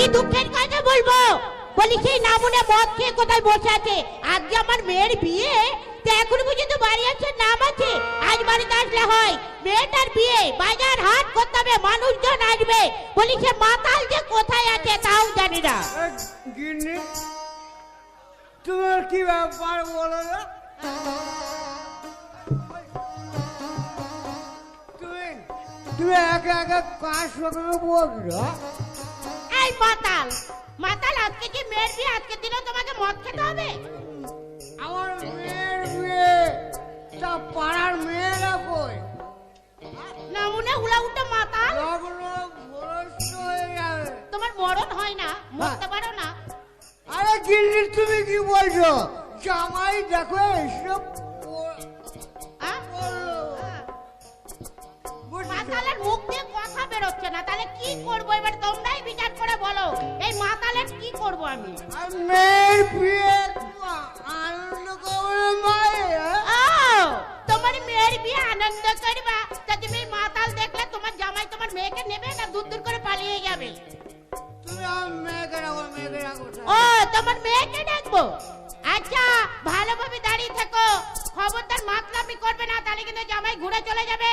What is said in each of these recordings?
কি দুঃখের কথা বলব? বলি, সেই নামুনে মদ খেয়ে কোথায় বসে আছে? আজকে আমার মেয়ের বিয়ে, তো এখনও পর্যন্ত বাড়ি আছে, নাম আছে, আজ বাড়িতে আসলে হয়। মেয়েটার বিয়ে, বাজার হাট করতে হবে, মানুষজন আসবে। বলি, সে মাতাল যে কোথায় আছে তাও জানি না। তোমার কি ব্যাপার বলো না? তুমি তুমি একা একা কাজ সকালে বলছো এই মাতাল মাতাল আজকে কি মেয়ের বিয়ে? আজকে দিনও তোমাকে মদ খেতে হবে? আমার মেয়ের বিয়ে? তা পাড়ার মেয়েরা কই? নামুনে হুলা উঠে মাতাল। লগ্ন ভ্রষ্ট হয়ে যাবে। তোমার মরণ হয় না মরতে পারো না। আরে গিন্নি তুমি কি বলছো? জামাই দেখো এইসব ব- আ? বলল। বুঝছ? মাতালের মুখ দিয়ে বেরোচ্ছে না তাহলে কি করব? এবার তোমরাই বিচার করে বলো এই মাতালের কি করব আমি? মেয়ের বিয়ে আনন্দ করে মায়ে তোমার মেয়ের বিয়ে আনন্দ করবা? তা তুমি মাতাল দেখলে তোমার জামাই তোমার মেয়েকে নেবে না দূর দূর করে পালিয়ে যাবে? রাখো ও তোমার মেয়েকে ডাকবো? আচ্ছা ভালোভাবে দাঁড়িয়ে থাকো। খবরদার মাতলামি করবে না তাহলে কিন্তু জামাই ঘুরে চলে যাবে।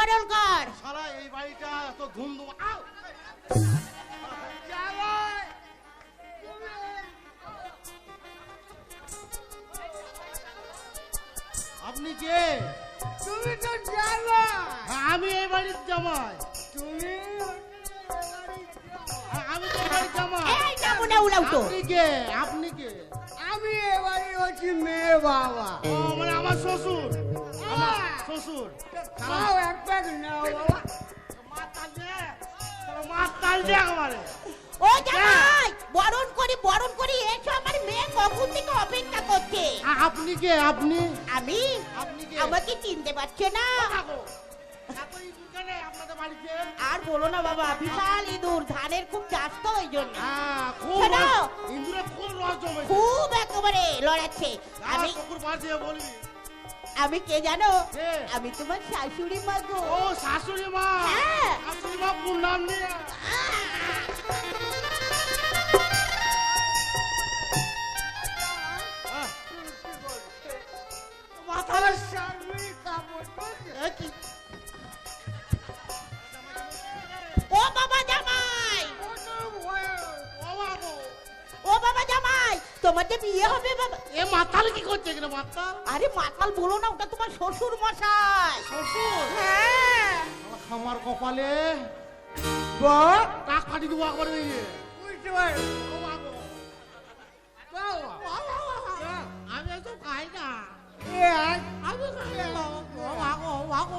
কর। এই বাড়িটা তো ধুমধুম আপনি কে? তুমি তো জামাই হ্যাঁ, আমি এই বাড়ির জামাই। তুমি হ্যাঁ, আমি তো বাড়ির জামাই। এই না মনে তো। আপনি কে? আপনি কে? আমি এই বাড়ির হচ্ছি মেয়ে বাবা। ও মানে আমার শ্বশুর। শ্বশুর। খাও এক প্যাক নাও বাবা। মাতাল দে। মাতাল দে আমারে। ও জামাই বরণ করি বরণ করি এসো আমার মেয়ে কখন থেকে অপেক্ষা করছে? আপনি কে? আপনি? আমি? আপনি কে? আমাকে চিনতে পারছে না। আর বলো না বাবা বিশাল ইঁদুর ধানের খুব চাষ তো ওই জন্য। হ্যাঁ খুব একেবারে লড়াচ্ছে। আমি বলবি আমি কে জানো আমি তোমার শাশুড়ি মা গো ও শাশুড়ি মা হ্যাঁ। শাশুড়ি মা কোন নাম নিয়ে মাথার স্বামী কাপড়। কি? জামাই বিয়ে হবে বাবা। এ মাতাল কি করছে এখানে মাতাল? আরে মাতাল বলো না ওটা তোমার শ্বশুর মশাই। শ্বশুর? হ্যাঁ। আমার কপালে। বাবা, টাক ফাটি দেবো একবার বুঝতে পারো। আমি এসব খাই না। আমি খাই না। ও মা গো, ও মা গো।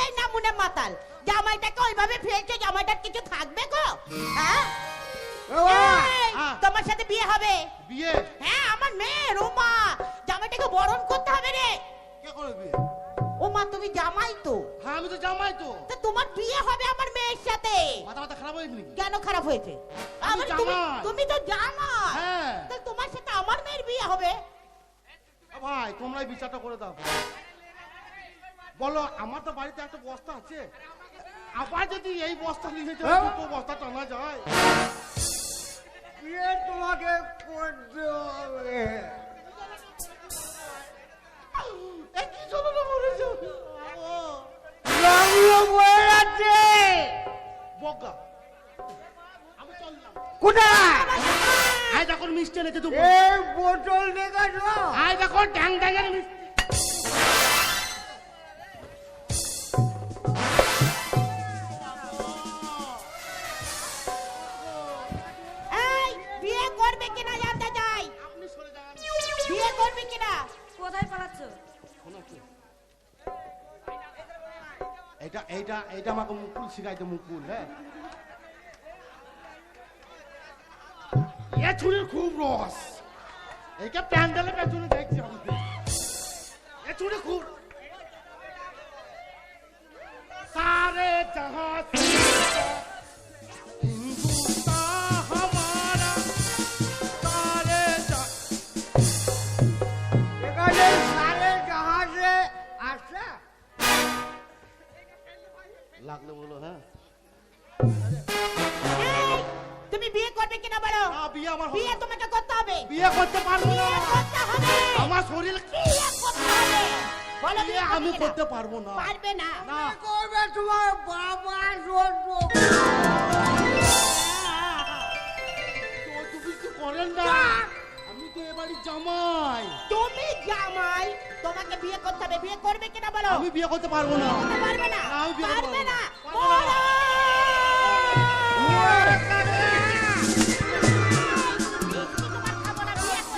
এই নামুনে মাতাল। জামাইটাকে ওইভাবে ফেলছে? জামাইটার কিছু থাকবে গো? হ্যাঁ? এই। তোমার সাথে বিয়ে হবে? বিয়ে? হ্যাঁ আমার মেয়ে রোমা। জামাইটাকে বরণ করতে হবে রে। কে করে বিয়ে? ও মা তুমি জামাই তো। হ্যাঁ আমি তো জামাই তো। তা তোমার বিয়ে হবে আমার মেয়ের সাথে। মাথা মাথা খারাপ হয়েছে নাকি কেন খারাপ হয়েছে? আমি আমার তুমি জামাই। তুমি তো জামাই। হ্যাঁ। তা তোমার সাথে আমার মেয়ের বিয়ে হবে? ভাই তোমরাই বিচারটা করে দাও। বলো আমার তো বাড়িতে একটা বস্তা আছে। আবার যদি এই বস্তা নিয়ে যায় হ্যাঁ। দুটো বস্তা টানা যায়। বিয়ে তোমাকে করতে হবে কি জন্য মরেছে রামলো বগা। আমি চললাম। কোথায়? আয় দেখো মিষ্টি এনেছে তুমি এই বোতল দেখাছো আয় দেখো ড্যাং ড্যাঙের মিষ্টি। কোথায় পালাচ্ছ? এটা আমাকে মুকুল শিখাইতে মুকুল হ্যাঁ? এ ছুরির খুব রস। এইটা প্যান্ডেলের পেছনে দেখছি আমাকে এ ছুরি খুব সারে লাগলে বলো হ্যাঁ? তুমি বিয়ে করবে কিনা বলো? না বিয়ে আমার বিয়ে। তোমাকে করতে হবে। বিয়ে করতে পারব না। বিয়ে করতে হবে। আমার শরীর বিয়ে করতে হবে। বলো বিয়ে আমি করতে পারব না। পারবে না। না। করবে তোমার বাবা তো তুমি কিছু করেন না। আমি জামাই। তুমি জামাই তোমাকে বিয়ে করতে হবে। বিয়ে করবে কিনা বলো? আমি বিয়ে করতে পারব না। পারবে না? আমি বিয়ে করতে পারবে না।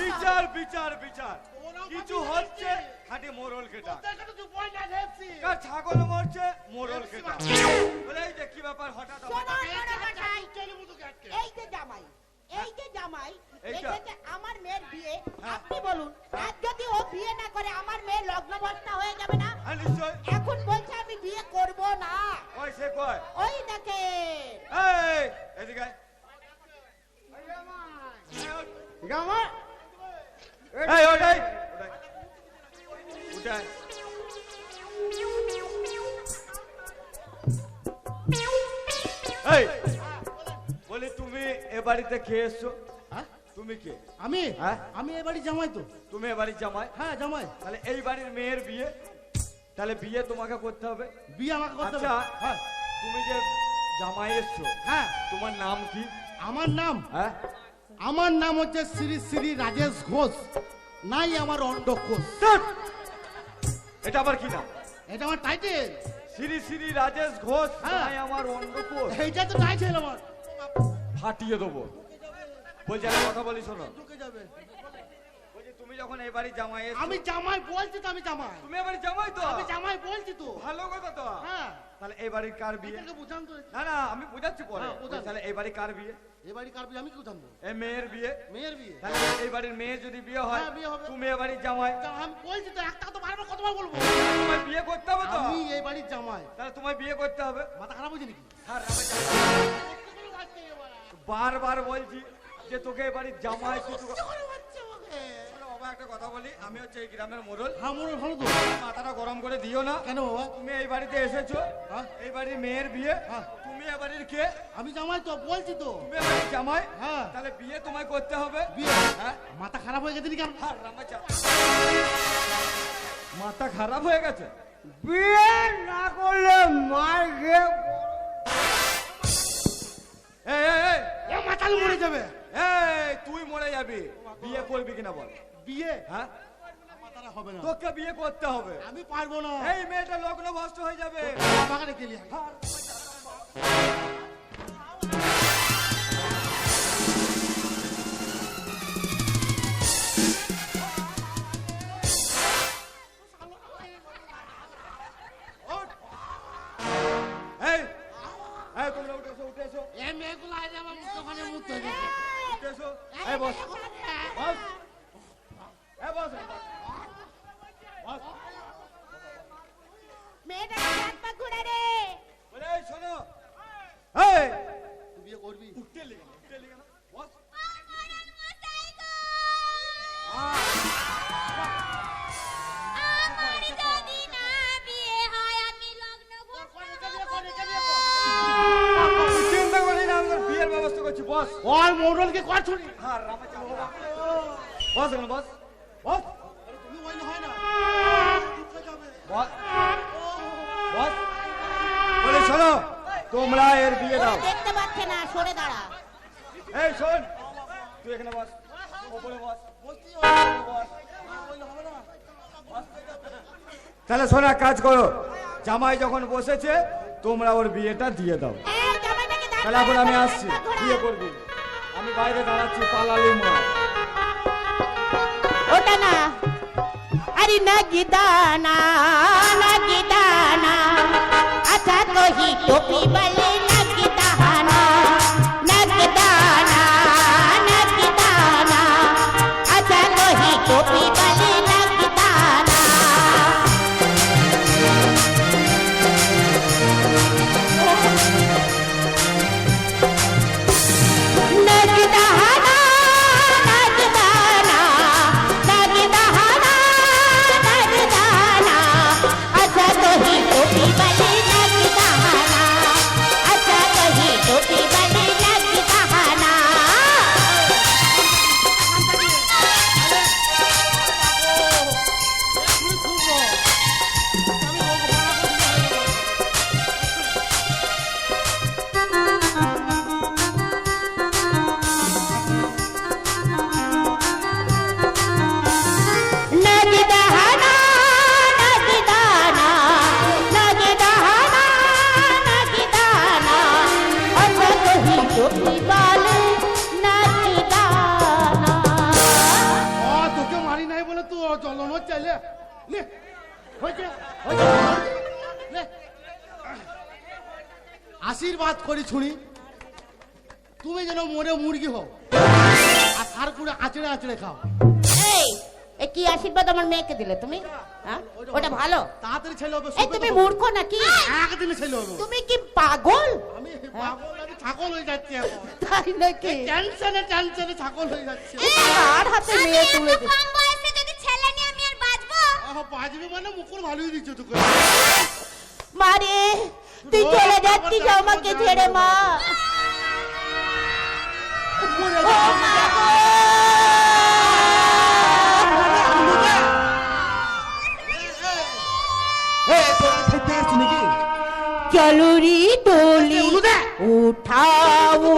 বিচার বিচার বিচার। কিছু হচ্ছে। খাটি মোরল কেটা। কার ছাগল মরছে? মোরল কেটা বলে এই যে কি ব্যাপার হঠাৎ। এই যে জামাই এই যে জামাই এইটা? এই যে আমার মেয়ের বিয়ে হ্যাঁ। আপনি বলুন আর যদি ও বিয়ে না করে আমার মেয়ের লগ্ন হয়ে যাবে না? হ্যাঁ নিশ্চয়। এখন বলছে আমি বিয়ে করব না। ওই সে কয়? ওই দেখে এই এদিকে আয়। জামাই। এই ওটাই। ওটাই। তুমি এ বাড়িতে খেয়ে এসছো হ্যাঁ? তুমি কে? আমি? হ্যাঁ? আমি এবারই জামাই তো। তুমি এ বাড়ির জামাই? হ্যাঁ জামাই। তাহলে এই বাড়ির মেয়ের বিয়ে? তাহলে বিয়ে তোমাকে করতে হবে? বিয়ে আমাকে করতে আচ্ছা হবে হ্যাঁ। তুমি যে জামাই এসছো হ্যাঁ। তোমার নাম কি? আমার নাম? হ্যাঁ? আমার নাম হচ্ছে শ্রী শ্রী রাজেশ ঘোষ। নাই আমার অন্ডকোষ ধ্যাৎ! এটা আবার কি না এটা আমার টাইটেল শ্রী শ্রী রাজেশ ঘোষ হ্যাঁ। নাই আমার অন্নকোষ এইটা তো টাইটেল আমার। ফাটিয়ে দেবো। বলছি একটা কথা বলি শোনো। বলছি তুমি যখন এই বাড়ি জামাই আমি জামাই বলছি তো আমি জামাই। তুমি এবারে জামাই তো? আমি জামাই বলছি তো। ভালো কথা তো। হ্যাঁ। তাহলে এই বাড়ির কার বিয়ে? বুঝান তো। না না আমি বোঝাচ্ছি পরে। হ্যাঁ, তাহলে এই বাড়ি কার বিয়ে? এ বাড়ি কার বিয়ে আমি কি জানব এই মেয়ের বিয়ে? মেয়ের বিয়ে। তাহলে এই বাড়ির মেয়ে যদি বিয়ে হয় হ্যাঁ, তুমি এ বাড়ির জামাই। আমি বলছি তো একটা তো বারবার কতবার বলব? তোমায় বিয়ে করতে হবে তো? আমি এই বাড়ির জামাই। তাহলে তোমায় বিয়ে করতে হবে। মাথা খারাপ হয়েছে নাকি? হ্যাঁ, রামের জামাই। বারবার বলছি যে তোকে এ বাড়ির জামাই কিছু একটা কথা বলি। আমি হচ্ছে এই গ্রামের মোড়ল। হ্যাঁ ভালো তো। মাথাটা গরম করে দিও না। কেন বাবা? তুমি এই বাড়িতে এসেছ। হ্যাঁ। এই বাড়ির মেয়ের বিয়ে। হ্যাঁ। তুমি এ বাড়ির কে? আমি জামাই তো বলছি তো। তুমি জামাই? হ্যাঁ। তাহলে বিয়ে তোমায় করতে হবে। বিয়ে? হ্যাঁ। মাথা খারাপ হয়ে গেছে নাকি আমার? জামাই। মাথা খারাপ হয়ে গেছে। বিয়ে না করলে মার খেয়ে মাথা মরে যাবে। এই তুই মরে যাবি। বিয়ে করবি কিনা বল। বিয়ে? হ্যাঁ? হবে না। তোকে বিয়ে করতে হবে। আমি পারব না। এই মেয়েটা লগ্ন ভ্রষ্ট হয়ে যাবে। বাগানে গেলি এই এ মেয়েগুলো আজ আমার দোকানে মুখ ধরে এসো এই বস বস বস। ওর মোড়লকে কর ছুটি হ্যাঁ বস এখানে বস। বস। তুমি বললে হয় না। বস। বস। বলে শোনো তোমরা এর বিয়ে দাও। দেখতে পাচ্ছে না সরে দাঁড়া। এই শোন। তুই এখানে বস। ওপরে বস। তাহলে শোনা এক কাজ করো। জামাই যখন বসেছে তোমরা ওর বিয়েটা দিয়ে দাও। এখন আমি আসছি। বিয়ে করবি আমি বাইরে দাঁড়াচ্ছি, পালালি মা। ওটা না। আরে না গিদানা না গিদানা। আচ্ছা কহি টুপি বলে আশীর্বাদ করি ছুনি তুমি যেন মরে মুরগি হও। আর তার করে আঁচড়ে আঁচড়ে খাও। এই কি আশীর্বাদ আমার মেয়েকে দিলে তুমি? হ্যাঁ? ওটা ভালো। তাড়াতাড়ি ছেলে হবে এই তুমি মূর্খ নাকি? একদিনে ছেলে হবে। তুমি কি পাগল? আমি পাগল আমি ছাগল হয়ে যাচ্ছি তাই নাকি? টেনশনে টেনশনে ছাগল হয়ে যাচ্ছে। আর হাতে মেয়ে তুলে দে আহ, বাজবে মানে মুকুল ভালোই দিচ্ছ তোকে। মারে তুই চলে যাচ্ছিস আমাকে ছেড়ে মা। চলুরি মা উঠাও।